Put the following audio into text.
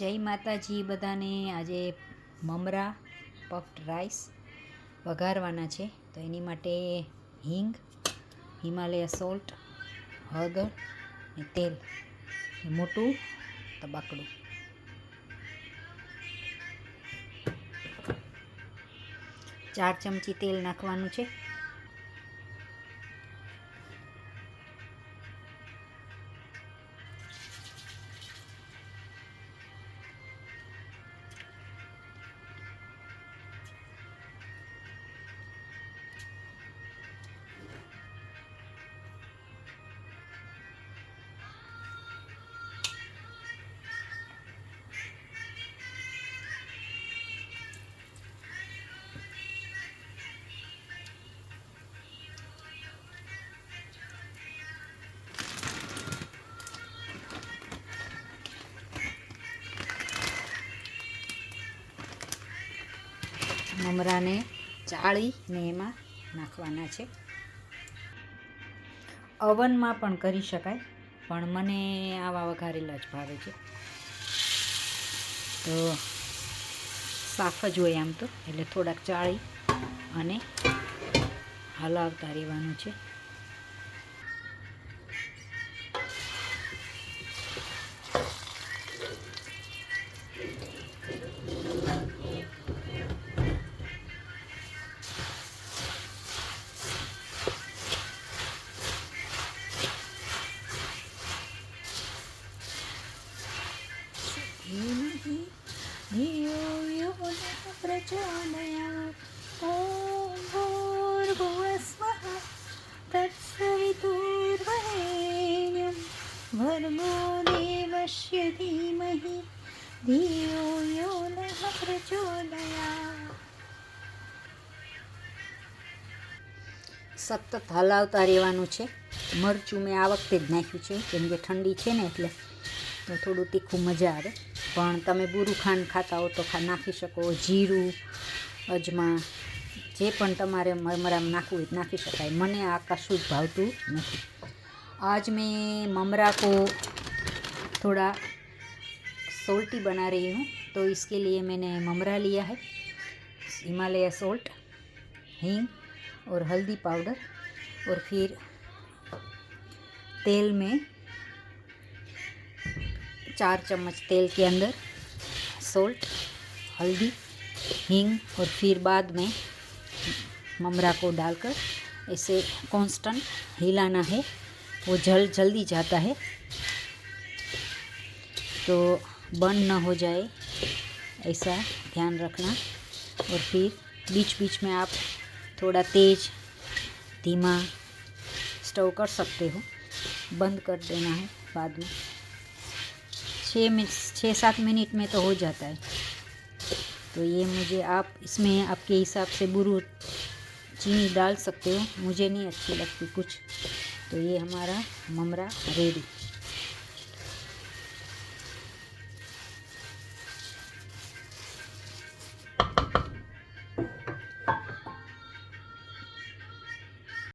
જય માતાજી બધાને. આજે મમરા પફ્ડ રાઈસ વઘારવાના છે. તો એની માટે હિંગ, હિમાલય સોલ્ટ હળદર ને તેલ મોટું તબાકડું. ચાર ચમચી તેલ નાખવાનું છે. મમરાને ચાળી ને એમાં નાખવાના છે. અવનમાં પણ કરી શકાય, પણ મને આવા વઘારેલા જ ભાવે છે. તો સાફ જ હોય આમ તો, એટલે થોડાક ચાળી અને હલાવતા રહેવાનું છે. धीमहि धियो यो नः प्रचोदयात् ॐ भूर्भुवस्वः तत्सवितुर्वरेण्यं भर्गो देवस्य धीमहि धियो यो नः प्रचोदयात् સતત હલાવતા રહેવાનું છે મરચું મેં આ વખતે જ નાખ્યું છે કેમ કે ઠંડી છે ને એટલે તો થોડું તીખું મજા આવે પણ તમે બુરું ખાંડ ખાતા હો તો ખા નાખી શકો જીરું અજમા જે પણ તમારે મરમરામાં નાખવું હોય તો નાખી શકાય મને આ કશું જ ભાવતું નથી आज मैं ममरा को थोड़ा सोल्टी बना रही हूँ तो इसके लिए मैंने ममरा लिया है हिमालय सोल्ट हींग और हल्दी पाउडर और फिर तेल में चार चम्मच तेल के अंदर सोल्ट हल्दी, हींग और फिर बाद में ममरा को डालकर ऐसे कांस्टेंट हिलाना है। वो जल, जल्दी जाता है। तो बंद न हो जाए, ऐसा ध्यान रखना। और फिर बीच बीच में आप थोड़ा तेज धीमा स्टोव कर सकते हो। बंद कर देना है बाद में। छः मिनट छः सात मिनट में तो हो जाता है। तो ये मुझे आप इसमें आपके हिसाब से बुरू चीनी डाल सकते हो। मुझे नहीं अच्छी लगती कुछ। तो ये हमारा ममरा रेडी।